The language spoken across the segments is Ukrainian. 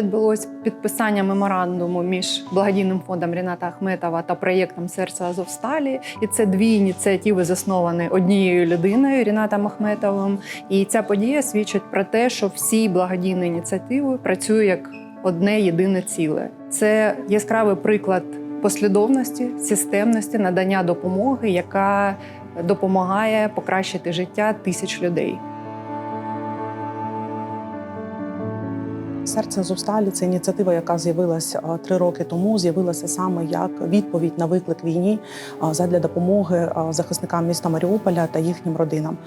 відбулось підписання меморандуму між благодійним фондом Ріната Ахметова та проєктом Серце Азовсталі. І це дві ініціативи засновані однією людиною Рінатом Ахметовим. І ця подія свідчить про те, що всі благодійні ініціативи працюють як одне єдине ціле. Це яскравий приклад послідовності, системності, надання допомоги, яка допомагає покращити життя тисяч людей. Серце Зосталі це ініціатива, яка з'явилася три роки тому. З'явилася саме як відповідь на виклик війні а, задля допомоги захисникам міста Маріуполя та їхнім родинам.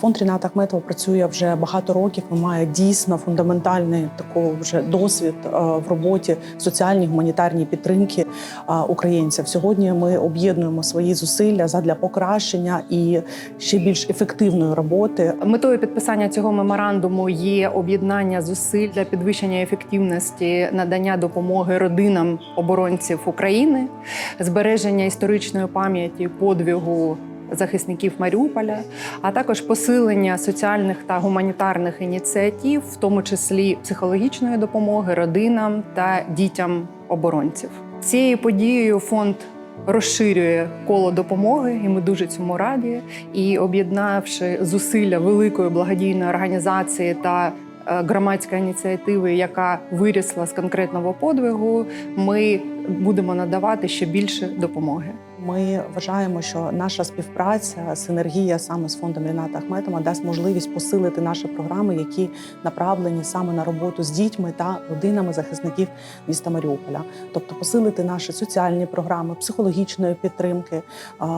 Фонд Ріната Ахметова працює вже багато років. і має дійсно фундаментальний такий вже досвід в роботі соціальній гуманітарній підтримки українців. Сьогодні ми об'єднуємо свої зусилля задля покращення і ще більш ефективної роботи Метою підписання цього меморандуму є об'єднання зусиль для підвищення ефективності надання допомоги родинам оборонців України, збереження історичної пам'яті подвигу. Захисників Маріуполя, а також посилення соціальних та гуманітарних ініціатив, в тому числі психологічної допомоги родинам та дітям оборонців. Цією подією фонд розширює коло допомоги, і ми дуже цьому раді. І об'єднавши зусилля великої благодійної організації та е, громадської ініціативи, яка вирісла з конкретного подвигу, ми будемо надавати ще більше допомоги. Ми вважаємо, що наша співпраця, синергія саме з фондом Ріната Ахметова дасть можливість посилити наші програми, які направлені саме на роботу з дітьми та родинами захисників міста Маріуполя, тобто посилити наші соціальні програми, психологічної підтримки,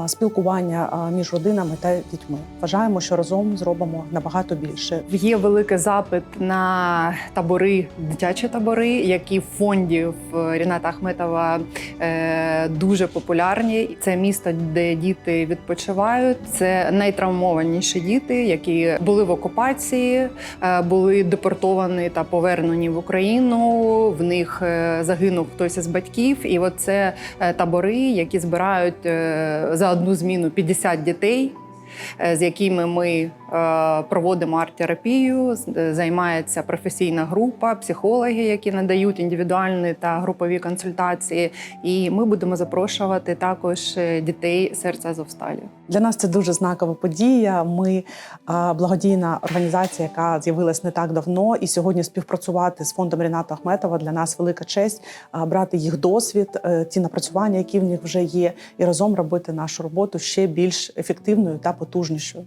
спілкування між родинами та дітьми. Вважаємо, що разом зробимо набагато більше. Є великий запит на табори, дитячі табори, які в фонді Ріната Ахметова е, дуже популярні. Це місто, де діти відпочивають. Це найтравмованіші діти, які були в окупації, е, були депортовані та повернені в Україну. В них е, загинув хтось із батьків, і от це е, табори, які збирають за одну зміну 50 дітей з якими ми е, проводимо арт-терапію. е, Займається професійна група, психологи, які надають індивідуальні та групові консультації. І ми будемо запрошувати також е, дітей серця Азовсталі. Для нас це дуже знакова подія. Ми благодійна організація, яка з'явилась не так давно, і сьогодні співпрацювати з фондом Ріната Ахметова для нас велика честь брати їх досвід, е, ті напрацювання, які в них вже є, і разом робити нашу роботу ще більш ефективною та потужнішою.